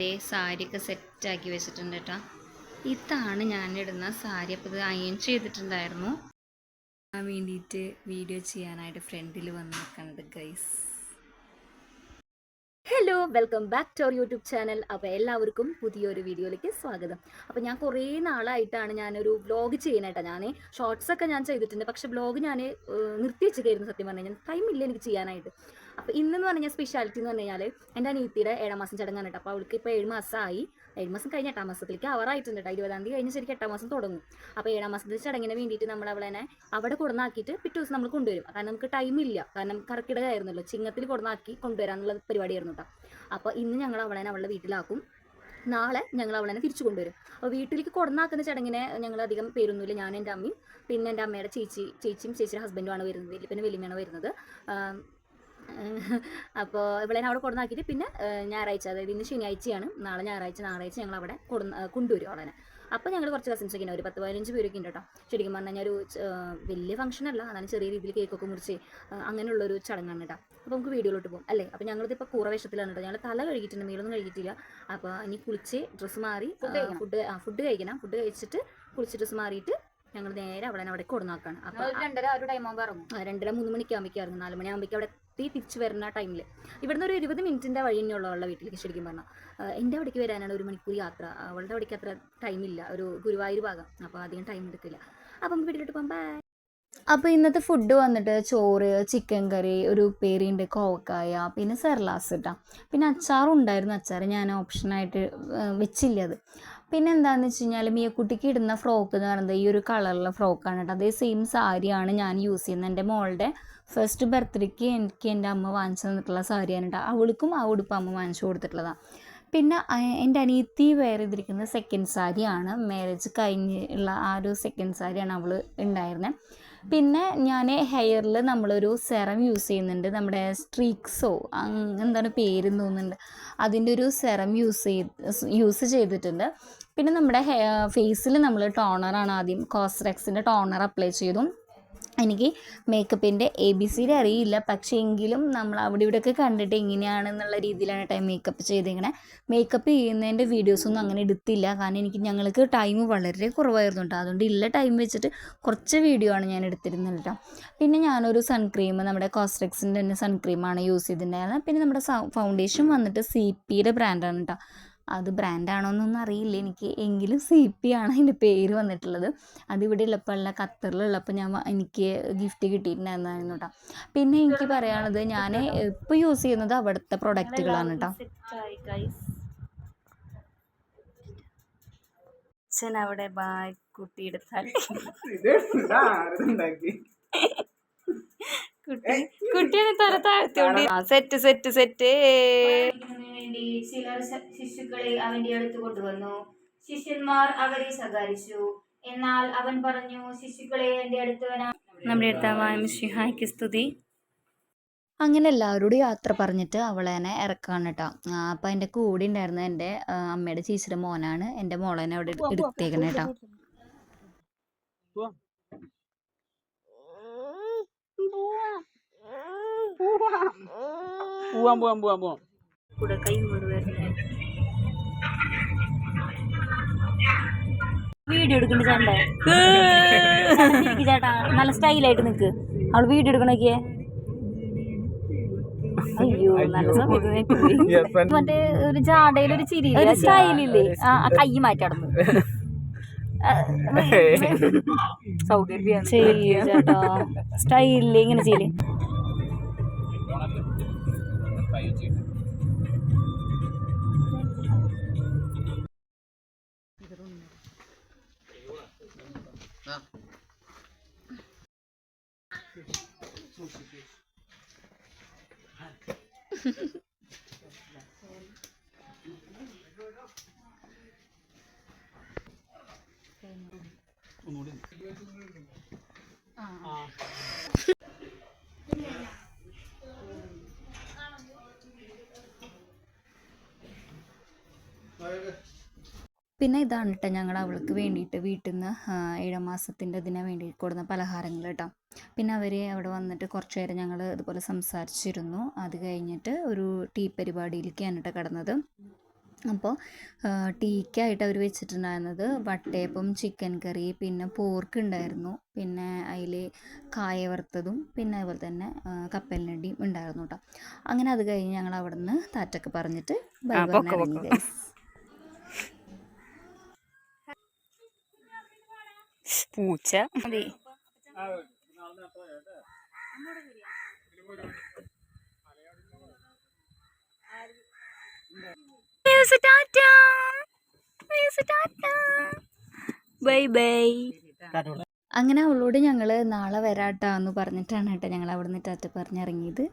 ദേ സാരിയൊക്കെ സെറ്റാക്കി വെച്ചിട്ടുണ്ട് കേട്ടോ ഇതാണ് ഞാനിടുന്ന സാരി. അപ്പോൾ ഇത് അയൺ ചെയ്തിട്ടുണ്ടായിരുന്നു. വേണ്ടിയിട്ട് വീഡിയോ ചെയ്യാനായിട്ട് ഫ്രണ്ടിൽ വന്ന് guys hello welcome back to our YouTube channel അപ്പോൾ എല്ലാവർക്കും പുതിയൊരു വീഡിയോയിലേക്ക് സ്വാഗതം. അപ്പോൾ ഞാൻ കുറേ നാളായിട്ടാണ് ഞാനൊരു വ്ലോഗ് ചെയ്യാനായിട്ടാണ് ഞാൻ ഷോർട്സ് ഒക്കെ ഞാൻ ചെയ്തിട്ടുണ്ട്. പക്ഷെ വ്ലോഗ് ഞാൻ നിർത്തി വെച്ചതായിരുന്നു സത്യം പറഞ്ഞു. കഴിഞ്ഞാൽ ഇല്ല എനിക്ക് ചെയ്യാനായിട്ട്. അപ്പോൾ ഇന്നെന്ന് പറഞ്ഞാൽ സ്പെഷ്യാലിറ്റി എന്ന് പറഞ്ഞു കഴിഞ്ഞാൽ എന്റെ അനീത്തിയുടെ ഏഴാം മാസം ചടങ്ങാണ് കേട്ടോ. അപ്പോൾ അവൾക്ക് ഇപ്പോൾ ഏഴ് മാസമായി ഏഴ് മാസം കഴിഞ്ഞ എട്ടാം മാസത്തിലേക്ക് അവറായിട്ടുണ്ട് കേട്ടോ ഇരുപതാം തീയതി കഴിഞ്ഞ് ശരിക്കും എട്ടാം മാസം തുടങ്ങും. അപ്പോൾ ഏഴാം മാസത്തിൽ ചടങ്ങിന് വേണ്ടിയിട്ട് നമ്മൾ അവളെ അവിടെ കൊടുന്നാക്കിയിട്ട് പിറ്റേ ദിവസം നമ്മൾ കൊണ്ടുവരും. കാരണം നമുക്ക് ടൈം ഇല്ല. കാരണം കറക്കിടകമായിരുന്നല്ലോ ചിങ്ങത്തിൽ കൊടുന്നാക്കി കൊണ്ടുവരാനുള്ള പരിപാടിയായിരുന്നു കേട്ടോ അപ്പോൾ ഇന്ന് ഞങ്ങൾ അവളെ അവളുടെ വീട്ടിലാക്കും. നാളെ ഞങ്ങൾ അവളെ തിരിച്ചു കൊണ്ടുവരും. അപ്പോൾ വീട്ടിലേക്ക് കൊടുന്നാക്കുന്ന ചടങ്ങിനെ ഞങ്ങൾ അധികം പേരൊന്നുമില്ല. ഞാൻ എന്റെ അമ്മയും പിന്നെ എന്റെ അമ്മയുടെ ചേച്ചി ചേച്ചിയും ചേച്ചിയുടെ ഹസ്ബൻഡുമാണ് വരുന്നത്. പിന്നെ വലിയമ്മയാണ് വരുന്നത്. അപ്പോൾ ഇവളെ അവിടെ കൊടുന്നാക്കിയിട്ട് പിന്നെ ഞായറാഴ്ച അതായത് ഇന്ന് ശനിയാഴ്ചയാണ്. നാളെ ഞായറാഴ്ച ഞായറാഴ്ച ഞങ്ങൾ അവിടെ കൊടുന്ന് കൊണ്ടുവരും അവളെ അപ്പോൾ ഞങ്ങൾ കുറച്ച് കസിൻസ് ഒക്കെ ഉണ്ട് ഒരു പത്ത് പതിനഞ്ച് പേരൊക്കെ ഉണ്ട് കേട്ടോ. ശരിക്കും പറഞ്ഞാൽ കഴിഞ്ഞാൽ ഒരു വലിയ ഫംഗ്ഷൻ അല്ല. അതാണ് ചെറിയ രീതിയിൽ കേക്കൊക്കെ മുറിച്ച് അങ്ങനെയുള്ള ഒരു ചടങ്ങാണ് കേട്ടോ. അപ്പോൾ നമുക്ക് വീഡിയോയിലോട്ട് പോകും അല്ലേ? അപ്പോൾ ഞങ്ങളിതിപ്പോൾ കൂറ വേഷത്തിലാണ് കേട്ടോ. ഞങ്ങൾ തല കഴുകിയിട്ടുണ്ട്. മേലൊന്നും കഴുകിയിട്ടില്ല. അപ്പോൾ ഇനി കുളിച്ച് ഡ്രസ്സ് മാറി ഫുഡ് ആ ഫുഡ് കഴിക്കണം. ഫുഡ് കഴിച്ചിട്ട് കുളിച്ച് ഡ്രസ്സ് മാറിയിട്ട് ഞങ്ങൾ നേരെ അവിടെ അവിടെ കൊടുന്നാക്കാണ് അപ്പോൾ രണ്ടര ഒരു ടൈം ആകുമ്പോൾ ഇറങ്ങും. രണ്ടര മൂന്ന് മണിക്ക് ആകുമ്പോഴേക്കും ഇറങ്ങും. നാല് മണിയാകുമ്പോഴേക്കും അവിടെ എത്തി തിരിച്ചു വരുന്ന ടൈമിൽ ഇവിടുന്ന് ഒരു ഇരുപത് മിനിറ്റിന്റെ വഴി തന്നെയുള്ള അവളുടെ വീട്ടിലേക്ക് ശരിക്കും പറഞ്ഞാൽ എന്റെ അവിടേക്ക് വരാനാണ് ഒരു മണിക്കൂർ യാത്ര. അവളുടെ അവിടേക്ക് അത്ര ടൈമില്ല ഒരു ഗുരുവായൂർ ഭാഗം. അപ്പോൾ അധികം ടൈം എടുക്കില്ല. അപ്പം വീട്ടിലോട്ട് പോകാം ബൈ അപ്പോൾ ഇന്നത്തെ ഫുഡ് വന്നിട്ട് ചോറ് ചിക്കൻ കറി ഒരു ഉപ്പേരിയുണ്ട് കോവക്കായ പിന്നെ സെർലാസ് കിട്ടാം പിന്നെ അച്ചാറും. ഉണ്ടായിരുന്നു അച്ചാർ ഞാൻ ഓപ്ഷനായിട്ട് വെച്ചില്ല അത്. പിന്നെ എന്താണെന്ന് വെച്ച് കഴിഞ്ഞാൽ മിയക്കുട്ടിക്ക് ഇടുന്ന ഫ്രോക്ക് എന്ന് പറയുന്നത് ഈ ഒരു കളറിലുള്ള ഫ്രോക്കാണ് കേട്ടോ. അതേ സെയിം സാരിയാണ് ഞാൻ യൂസ് ചെയ്യുന്നത്. എന്റെ മോളുടെ ഫസ്റ്റ് ബർത്ത്ഡേക്ക് എനിക്ക് എന്റെ അമ്മ വാങ്ങിച്ചു തന്നിട്ടുള്ള സാരിയാണ് കേട്ടോ. അവൾക്കും ആ ഉടുപ്പ് അമ്മ വാങ്ങിച്ചു കൊടുത്തിട്ടുള്ളതാണ് പിന്നെ എന്റെ അനിയത്തി വെയർ ചെയ്തിരിക്കുന്ന സെക്കൻഡ് സാരിയാണ്. മാരേജ് കഴിഞ്ഞുള്ള ആ ഒരു സെക്കൻഡ് സാരിയാണ് അവൾ ഉണ്ടായിരുന്നത് പിന്നെ ഞാൻ ഹെയറിൽ നമ്മളൊരു സെറം യൂസ് ചെയ്യുന്നുണ്ട്. നമ്മുടെ സ്ട്രീക്സോ എന്താണ് പേര് തോന്നുന്നുണ്ട്. അതിന്റെ ഒരു സെറം യൂസ് ചെയ്ത് യൂസ് ചെയ്തിട്ടുണ്ട്. പിന്നെ നമ്മുടെ ഫേസിൽ നമ്മൾ ടോണറാണ് ആദ്യം കോസ്റെക്സിന്റെ ടോണർ അപ്ലൈ ചെയ്തു. എനിക്ക് മേക്കപ്പിന്റെ എ ബി സിയുടെ അറിയില്ല. പക്ഷേ എങ്കിലും നമ്മൾ അവിടെ ഇവിടെയൊക്കെ കണ്ടിട്ട് എങ്ങനെയാണെന്നുള്ള രീതിയിലാണ് ടൈം മേക്കപ്പ് ചെയ്തിരിക്കണേ മേക്കപ്പ് ചെയ്യുന്നതിന്റെ വീഡിയോസൊന്നും അങ്ങനെ എടുത്തില്ല. കാരണം എനിക്ക് ഞങ്ങൾക്ക് ടൈം വളരെ കുറവായിരുന്നു കേട്ടോ അതുകൊണ്ട് ഇല്ല ടൈം വെച്ചിട്ട് കുറച്ച് വീഡിയോ ആണ് ഞാൻ എടുത്തിരുന്നത് കേട്ടോ പിന്നെ ഞാനൊരു സൺക്രീം നമ്മുടെ കോസ്റെക്സിന്റെ തന്നെ സൺക്രീമാണ് യൂസ് ചെയ്തിട്ടുണ്ടായിരുന്നത്. പിന്നെ നമ്മുടെ ഫൗണ്ടേഷൻ വന്നിട്ട് സി പിയുടെ ബ്രാൻഡാണ് കേട്ടോ അത് ബ്രാൻഡാണോ എന്നൊന്നും അറിയില്ല. എനിക്ക് എങ്കിലും സി പി ആണ് അതിന്റെ പേര് വന്നിട്ടുള്ളത്. അതിവിടെ ഉള്ളപ്പോൾ ഉള്ള ഖത്തറിലുള്ളപ്പോൾ ഞാൻ എനിക്ക് ഗിഫ്റ്റ് കിട്ടിയിട്ടുണ്ടായിരുന്നു കേട്ടോ പിന്നെ എനിക്ക് പറയാനുള്ളത് ഞാൻ ഇപ്പോൾ യൂസ് ചെയ്യുന്നത് അവിടുത്തെ പ്രൊഡക്റ്റുകളാണ് കേട്ടോ അച്ഛൻ അവിടെ ബായ് കുട്ടിയെടുത്താൽ കുട്ടി. കുട്ടിയുടെ തല താഴ്ത്തിയോണ്ട്. Set set set. വേണ്ടി ചിലർ ശിശുക്കളെ അവന്റെ അടുത്ത് കൊണ്ടുവന്നു. ശിഷ്യന്മാർ അവരെ സഹകരിച്ചു എന്നാൽ അവൻ പറഞ്ഞു ശിശുക്കളെ എന്റെ അടുത്ത് വരാൻ നമ്മുടെ അടുത്തമായ മിഷിഹായ്ക്ക് സ്തുതി. അങ്ങനെ എല്ലാവരോടും യാത്ര പറഞ്ഞിട്ട് അവളെ തന്നെ ഇറക്കാണ് കേട്ടോ. അപ്പം എന്റെ കൂടെ ഉണ്ടായിരുന്ന എന്റെ ആ, അമ്മയുടെ ചേച്ചിയുടെ മോനാണ് എന്റെ മോളെന്നെ അവിടെ എടു- എടുത്തേക്കണേ കേട്ടോ. പോവാം പോവാം പോവാം പോവാം. കൂടെ കൈ വീഡിയോ എടുക്കണ്ട ചേട്ടന്റെ ചേട്ടാ നല്ല സ്റ്റൈലായിട്ട് നിൽക്ക് അവൾ വീഡിയോ എടുക്കണൊക്കെ അയ്യോ നല്ല സമയത്ത്. മറ്റേ ഒരു ജാടയിൽ ഒരു ചിരി. ഒരു സ്റ്റൈലില്ലേ ആ കൈ മാറ്റടന്നു ചെയ്യ് ചേട്ടാ സ്റ്റൈലില്ലേ ഇങ്ങനെ ചെയ്യില്ലേ ഒന്നുകൂടി പിന്നെ ഇതാണ് കേട്ടോ ഞങ്ങൾ അവൾക്ക് വേണ്ടിയിട്ട് വീട്ടിൽ നിന്ന് ഏഴാം മാസത്തിന്റെ ഇതിന് വേണ്ടി കൊടുക്കുന്ന പലഹാരങ്ങൾ കേട്ടോ പിന്നെ അവർ അവിടെ വന്നിട്ട് കുറച്ച് നേരം ഞങ്ങൾ ഇതുപോലെ സംസാരിച്ചിരുന്നു. അത് കഴിഞ്ഞിട്ട് ഒരു ടീ പരിപാടിയിലേക്കാണ് കേട്ടോ കിടന്നത്. അപ്പോൾ ടീക്കായിട്ട് അവർ വെച്ചിട്ടുണ്ടായിരുന്നത് വട്ടയപ്പം ചിക്കൻ കറി പിന്നെ പോർക്ക് ഉണ്ടായിരുന്നു. പിന്നെ അതിൽ കായ വറുത്തതും പിന്നെ അതുപോലെ തന്നെ കപ്പലിനടിയും ഉണ്ടായിരുന്നു കേട്ടോ. അങ്ങനെ അത് കഴിഞ്ഞ് ഞങ്ങൾ അവിടെ നിന്ന് താറ്റൊക്കെ പറഞ്ഞിട്ട് ബൈ പറഞ്ഞ്. പൂച്ച. അതെ. ബൈ ബൈ അങ്ങനെ അവളോട് ഞങ്ങൾ നാളെ വരാട്ടാന്ന് പറഞ്ഞിട്ടാണ് കേട്ടോ ഞങ്ങൾ അവിടെ നിന്ന് ടാറ്റ പറഞ്ഞിറങ്ങിയത്